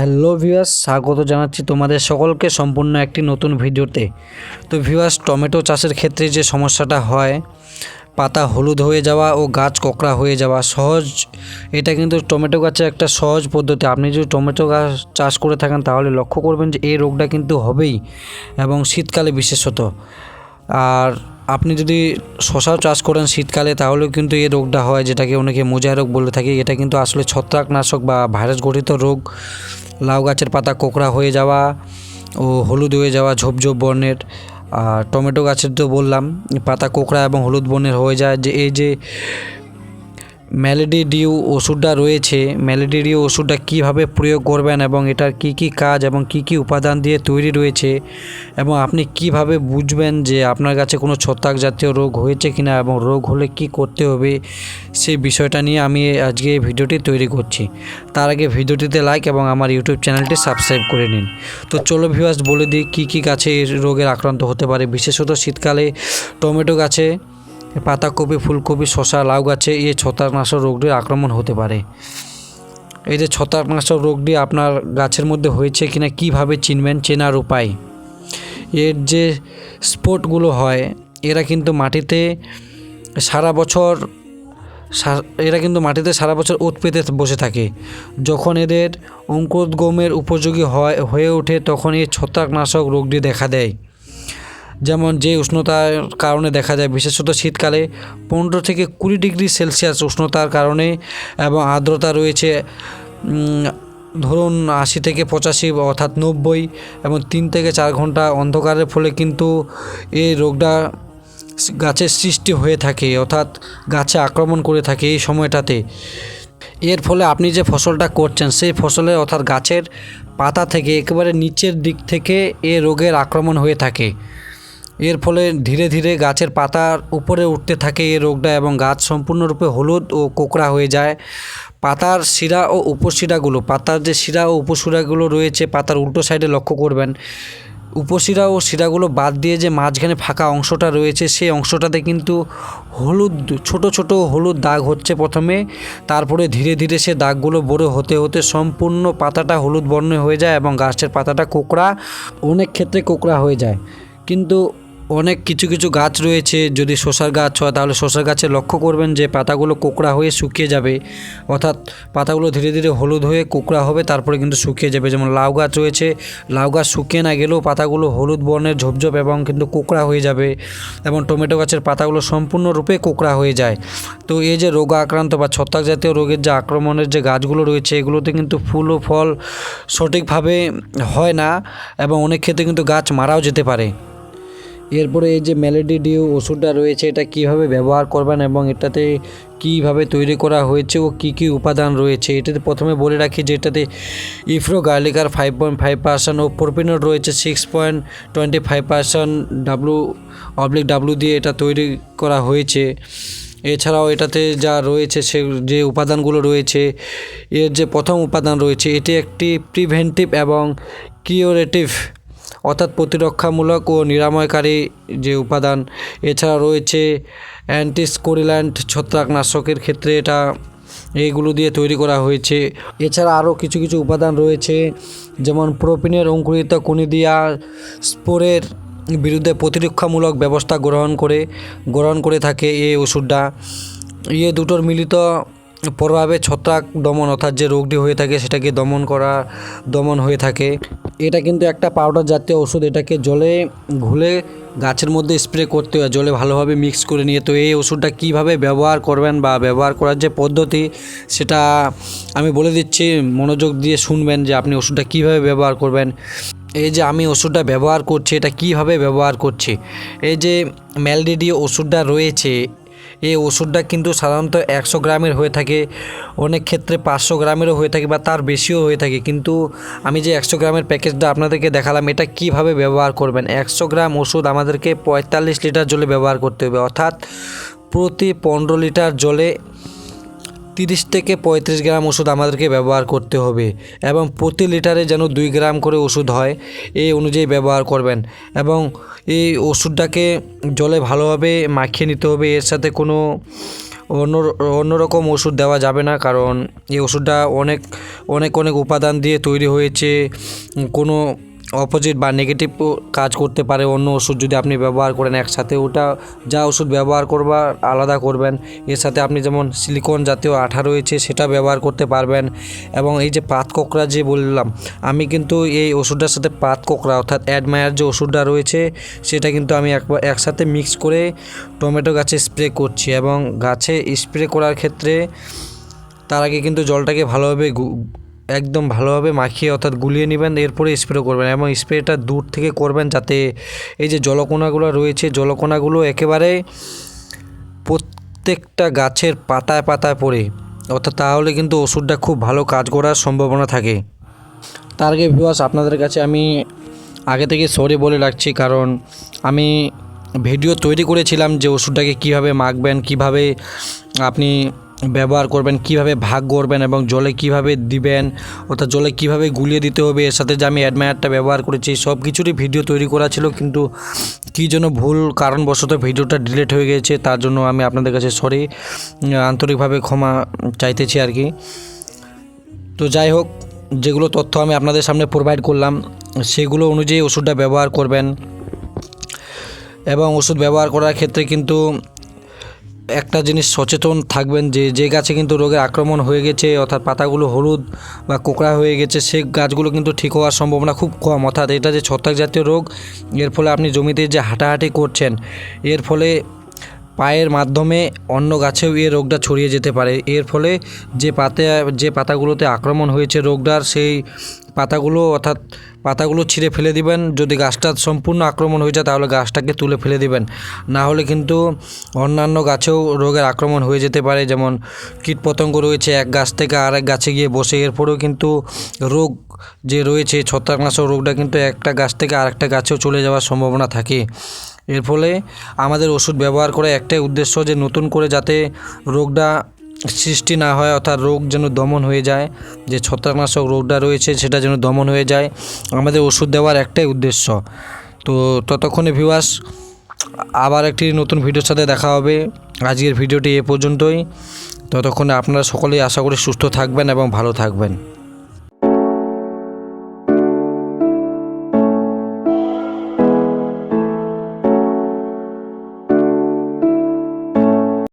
Hello viewers, স্বাগত জানাচ্ছি তোমাদের সকলকে সম্পূর্ণ একটি নতুন ভিডিওতে। তো ভিউয়ার্স, টমেটো চাষের ক্ষেত্রে যে সমস্যাটা হয়, পাতা হলুদ হয়ে যাওয়া ও গাছ কোকড়া হয়ে যাওয়া সহজ, এটা কিন্তু টমেটো গাছের একটা সহজ পদ্ধতি। আপনি যদি টমেটো গাছ চাষ করে থাকেন, তাহলে লক্ষ্য করবেন যে, এই রোগটা কিন্তু হবেই এবং শীতকালে বিশেষত। আর আপনি যদি শশাও চাষ করেন শীতকালে, তাহলেও কিন্তু এই রোগটা হয়, যেটাকে অনেকে মোজাই রোগ বলে থাকে। এটা কিন্তু আসলে ছত্রাকনাশক বা ভাইরাস গঠিত রোগ। লাউ গাছের পাতা কোকড়া হয়ে যাওয়া ও হলুদ হয়ে যাওয়া, ঝোপঝোপ বর্ণের। আর টমেটো গাছের তো বললাম, পাতা কোকড়া এবং হলুদ বর্ণের হয়ে যায়। যে এই যে ম্যালেডি ডিউ ওষুধটা রয়েছে। ম্যালেডি ডিউ ওষুধটা কীভাবে প্রয়োগ করবেন এবং এটার কি কি কাজ এবং কি কি উপাদান দিয়ে তৈরি রয়েছে এবং আপনি কীভাবে বুঝবেন যে আপনার কাছে কোনো ছত্রাক জাতীয় রোগ হয়েছে কিনা এবং রোগ হলে কি করতে হবে, সেই বিষয়টা নিয়ে আমি আজকে এই ভিডিওটি তৈরি করছি। তার আগে ভিডিওটিতে লাইক এবং আমার ইউটিউব চ্যানেলটি সাবস্ক্রাইব করে নিন। তো চলো ভিউয়ার্স বলে দিই, কী কী গাছে রোগের আক্রান্ত হতে পারে? বিশেষত শীতকালে টমেটো গাছে পাতাকপি, ফুলকপি শশা লাউ গাছে এই ছত্রাকনাশক রোগটির আক্রমণ হতে পারে। এই যে ছত্রাকনাশক রোগটি আপনার গাছের মধ্যে হয়েছে কিনা, কীভাবে চিনবেন, চেনার উপায়? এর যে স্পটগুলো হয়, এরা কিন্তু মাটিতে সারা বছর এরা কিন্তু মাটিতে সারা বছর ওত পেতে বসে থাকে। যখন এদের অঙ্কুরোদ্গমের উপযোগী হয়, হয়ে ওঠে, তখন এই ছত্রাকনাশক রোগটি দেখা দেয়। যেমন যে উষ্ণতার কারণে দেখা যায়, বিশেষত শীতকালে পনেরো থেকে কুড়ি ডিগ্রি সেলসিয়াস উষ্ণতার কারণে এবং আর্দ্রতা রয়েছে ধরুন আশি থেকে পঁচাশি অর্থাৎ নব্বই এবং তিন থেকে চার ঘণ্টা অন্ধকারের ফলে কিন্তু এই রোগটা গাছের সৃষ্টি হয়ে থাকে অর্থাৎ গাছে আক্রমণ করে থাকে এই সময়টাতে। এর ফলে আপনি যে ফসলটা করছেন, সেই ফসলের অর্থাৎ গাছের পাতা থেকে একেবারে নিচের দিক থেকে এ রোগের আক্রমণ হয়ে থাকে। এর ফলে ধীরে ধীরে গাছের পাতার উপরে উঠতে থাকে এই রোগটা এবং গাছ সম্পূর্ণরূপে হলুদ ও কোকড়া হয়ে যায়। পাতার শিরা ও উপশিরাগুলো, পাতার যে শিরা ও উপশিরাগুলো রয়েছে, পাতার উল্টো সাইডে লক্ষ্য করবেন। উপশিরা ও শিরাগুলো বাদ দিয়ে যে মাঝখানে ফাঁকা অংশটা রয়েছে, সেই অংশটাতে কিন্তু হলুদ, ছোট ছোট হলুদ দাগ হচ্ছে প্রথমে। তারপরে ধীরে ধীরে সে দাগগুলো বড় হতে হতে সম্পূর্ণ পাতাটা হলুদ বর্ণ হয়ে যায় এবং গাছের পাতাটা কোকড়া, অনেক ক্ষেত্রে কোকড়া হয়ে যায়। কিন্তু অনেক কিছু কিছু গাছ রয়েছে, যদি শশার গাছ হয়, তাহলে শশার গাছে লক্ষ্য করবেন যে পাতাগুলো কোকড়া হয়ে শুকিয়ে যাবে। অর্থাৎ পাতাগুলো ধীরে ধীরে হলুদ হয়ে কোকড়া হবে, তারপরে কিন্তু শুকিয়ে যাবে। যেমন লাউ গাছ রয়েছে, লাউ গাছ শুকিয়ে না গেলেও পাতাগুলো হলুদ বর্ণের ঝোপঝোপ এবং কিন্তু কোকড়া হয়ে যাবে এবং টমেটো গাছের পাতাগুলো সম্পূর্ণরূপে কোকড়া হয়ে যায়। তো এই যে রোগ আক্রান্ত বা ছত্রাক জাতীয় রোগের যে আক্রমণের যে গাছগুলো রয়েছে, এগুলোতে কিন্তু ফুল ও ফল সঠিকভাবে হয় না এবং অনেক ক্ষেত্রে কিন্তু গাছ মারাও যেতে পারে। এরপরে এই যে মেলেডি ডিউ ওষুধটা রয়েছে, এটা কীভাবে ব্যবহার করবেন এবং এটাতে কীভাবে তৈরি করা হয়েছে ও কী কী উপাদান রয়েছে? এটাতে প্রথমে বলে রাখি যে এটাতে ইফ্রো গার্লিকার ফাইভ পয়েন্ট ফাইভ পার্সেন্ট ও প্রোপিনোড রয়েছে six point twenty five percent W oblique W দিয়ে এটা তৈরি করা হয়েছে। এছাড়াও এটাতে যা রয়েছে সে যে উপাদানগুলো রয়েছে, এর যে প্রথম উপাদান রয়েছে, এটি একটি প্রিভেন্টিভ এবং কিওরেটিভ অর্থাৎ প্রতিরক্ষামূলক ও নিরাময়কারী যে উপাদান। এছাড়া রয়েছে অ্যান্টিস্কোরিল্যান্ড ছত্রাকনাশকের ক্ষেত্রে এটা এইগুলো দিয়ে তৈরি করা হয়েছে। এছাড়া আরও কিছু কিছু উপাদান রয়েছে, যেমন প্রোপিনের অঙ্কুরিত কুনিদিয়া স্পোরের বিরুদ্ধে প্রতিরক্ষামূলক ব্যবস্থা গ্রহণ করে গ্রহণ করে থাকে এই ওষুধটা। ইয়ে দুটোর মিলিত প্রভাবে ছত্রাক দমন অর্থাৎ যে রোগটি হয়ে থাকে সেটাকে দমন করা, দমন হয়ে থাকে। এটা কিন্তু একটা পাউডার জাতীয় ওষুধ। এটাকে জলে ঘুলে গাছের মধ্যে স্প্রে করতে হয়, জলে ভালোভাবে মিক্স করে নিয়ে। তো এই ওষুধটা কীভাবে ব্যবহার করবেন বা ব্যবহার করার যে পদ্ধতি, সেটা আমি বলে দিচ্ছি। মনোযোগ দিয়ে শুনবেন যে আপনি ওষুধটা কীভাবে ব্যবহার করবেন। এই যে আমি ওষুধটা ব্যবহার করছি, এটা কীভাবে ব্যবহার করছি? এই যে ম্যালডিডি ওষুধটা রয়েছে এই ওষুধটা কিন্তু সাধারণত একশো গ্রামের হয়ে থাকে, অনেক ক্ষেত্রে পাঁচশো গ্রামেরও হয়ে থাকে বা তার বেশিও হয়ে থাকে। কিন্তু আমি যে একশো গ্রামের প্যাকেজটা আপনাদেরকে দেখালাম, এটা কীভাবে ব্যবহার করবেন? একশো গ্রাম ওষুধ আমাদেরকে পঁয়তাল্লিশ লিটার জলে ব্যবহার করতে হবে। অর্থাৎ প্রতি পনেরো লিটার জলে তিরিশ থেকে পঁয়ত্রিশ গ্রাম ওষুধ আমাদেরকে ব্যবহার করতে হবে এবং প্রতি লিটারে যেন দুই গ্রাম করে ওষুধ হয় এই অনুযায়ী ব্যবহার করবেন। এবং এই ওষুধটাকে জলে ভালোভাবে মাখিয়ে নিতে হবে, এর সাথে কোনো অন্য অন্যরকম ওষুধ দেওয়া যাবে না, কারণ এই ওষুধটা অনেক অনেক অনেক উপাদান দিয়ে তৈরি হয়েছে। কোনো অপোজিট বা নেগেটিভ কাজ করতে পারে, অন্য ওষুধ যদি আপনি ব্যবহার করেন একসাথে, ওটা যা ওষুধ ব্যবহার করবার আলাদা করবেন। এর সাথে আপনি যেমন সিলিকন জাতীয় আঠা রয়েছে, সেটা ব্যবহার করতে পারবেন। এবং এই যে পাত কোকড়া যে বললাম, আমি কিন্তু এই ওষুধটার সাথে পাত কোকড়া অর্থাৎ অ্যাডমায়ার যে ওষুধটা রয়েছে, সেটা কিন্তু আমি একবার একসাথে মিক্স করে টমেটো গাছে স্প্রে করছি। এবং গাছে স্প্রে করার ক্ষেত্রে তার আগে কিন্তু জলটাকে ভালোভাবে একদম ভালোভাবে মাখিয়ে অর্থাৎ গুলিয়ে নেবেন, এরপরে স্প্রে করবেন এবং স্প্রেটা দূর থেকে করবেন যাতে এই যে জলকণাগুলো রয়েছে, জলকণাগুলো একেবারে প্রত্যেকটা গাছের পাতায় পাতায় পড়ে। অর্থাৎ তাহলে কিন্তু ওষুধটা খুব ভালো কাজ করার সম্ভাবনা থাকে। তার আগে ভিউয়ার্স আপনাদের কাছে আমি আগে থেকে সরি বলে রাখছি, কারণ আমি ভিডিও তৈরি করেছিলাম যে ওষুধটাকে কীভাবে মাখবেন, কীভাবে আপনি ব্যবহার করবেন, কীভাবে ভাগ করবেন এবং জলে কীভাবে দিবেন, অর্থাৎ জলে কীভাবে গুলিয়ে দিতে হবে, এর সাথে যে আমি অ্যাডমায়ারটা ব্যবহার করেছি, সব কিছুরই ভিডিও তৈরি করা ছিল, কিন্তু কী জন্য ভুল কারণবশত ভিডিওটা ডিলিট হয়ে গেছে, তার জন্য আমি আপনাদের কাছে সরি আন্তরিকভাবে ক্ষমা চাইতেছি আর কি। তো যাই হোক, যেগুলো তথ্য আমি আপনাদের সামনে প্রোভাইড করলাম, সেগুলো অনুযায়ী ওষুধটা ব্যবহার করবেন। এবং ওষুধ ব্যবহার করার ক্ষেত্রে কিন্তু একটা জিনিস সচেতন থাকবেন যে যে গাছে কিন্তু রোগের আক্রমণ হয়ে গেছে, অর্থাৎ পাতাগুলো হলুদ বা কোকড়া হয়ে গেছে সেই গাছগুলো কিন্তু ঠিক হওয়ার সম্ভাবনা খুব কম। অর্থাৎ এটা যে ছত্রাক জাতীয় রোগ, এর ফলে আপনি জমিতে যে হাঁটাহাঁটি করছেন, এর ফলে পায়ের মাধ্যমে অন্য গাছেও এই রোগটা ছড়িয়ে যেতে পারে। এর ফলে যে পাতে, যে পাতাগুলোতে আক্রমণ হয়েছে রোগটার, সেই পাতাগুলো অর্থাৎ পাতাগুলো ছিঁড়ে ফেলে দিবেন। যদি গাছটা সম্পূর্ণ আক্রমণ হয়ে যায়, তাহলে গাছটাকে তুলে ফেলে দিবেন। না হলে কিন্তু অন্যান্য গাছেও রোগের আক্রমণ হয়ে যেতে পারে, যেমন কীটপতঙ্গ রয়েছে এক গাছ থেকে আরেক গাছে গিয়ে বসে। এরপরেও কিন্তু রোগ যে রয়েছে, ছত্রাকনাশক রোগটা কিন্তু একটা গাছ থেকে আরেকটা গাছেও চলে যাওয়ার সম্ভাবনা থাকে। এর ফলে আমাদের ওষুধ ব্যবহার করে একটাই উদ্দেশ্য যে নতুন করে যাতে রোগটা সৃষ্টি না হয় অর্থাৎ রোগ যেন দমন হয়ে যায়, যে ছত্রাকনাশক রোগটা রয়েছে সেটা যেন দমন হয়ে যায়, আমাদের ওষুধ দেওয়ার একটাই উদ্দেশ্য। তো ততক্ষণে ভিউয়ার্স আবার একটি নতুন ভিডিওর সাথে দেখা হবে। আজকের ভিডিওটি এ পর্যন্তই। ততক্ষণে আপনারা সকলেই আশা করি সুস্থ থাকবেন এবং ভালো থাকবেন।